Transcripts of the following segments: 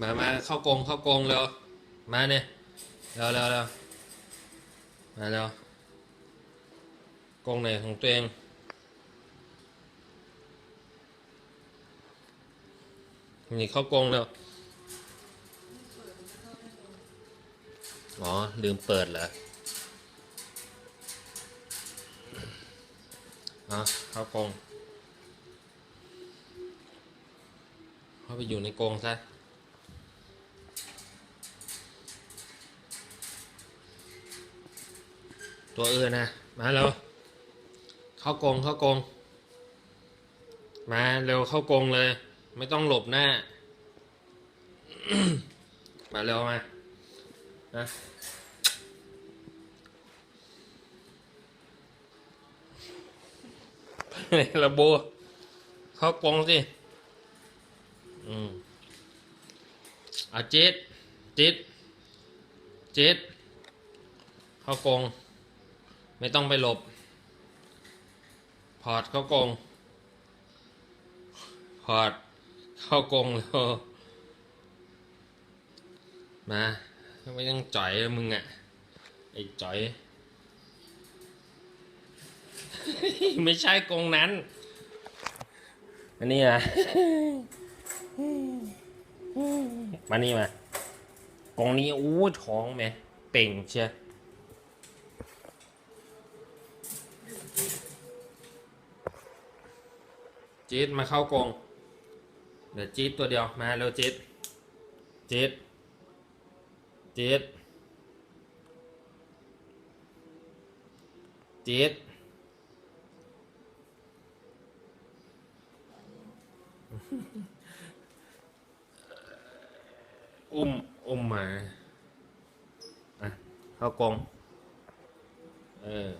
มามาเข้ากงเข้ากงเร็ว มาเนี่ยเร็วเร็วเร็วมาเร็วกงไหนของตัวเองนี่เข้ากงเร็ว อ๋อ ลืมเปิดเหรออะเข้ากงเข้าไปอยู่ในกรงซะตัวอื่นนะมาเร็วเข้ากรงเข้ากรงมาเร็วเข้ากรงเลย ไม่ต้องหลบหน้า มาเร็วมานะระโบเข้ากรงสิ อืมเอาจิตจิตจิตเข้ากง ไม่ต้องไปหลบ พอดเข้ากง พอดเข้ากงแล้วมาไม่ต้องจ่อยมึงอะไอ้จ่อย ไม่ใช่กงนั้น อันนี้นะ มานี่มากรงนี้อู้ท้องไหมเป่งเชียจี๊ดมาเข้ากรงเดี๋ยวจี๊ดตัวเดียวมาเร็วจี๊ดจี๊ดจี๊ดจี๊ด อุ้มอุ้มมาอะเข้ากรงเออ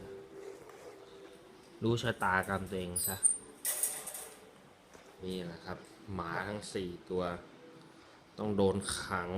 รู้ชะตากรรมตัวเองซะ นี่แหละครับ หมาทั้งสี่ตัว ต้องโดนขัง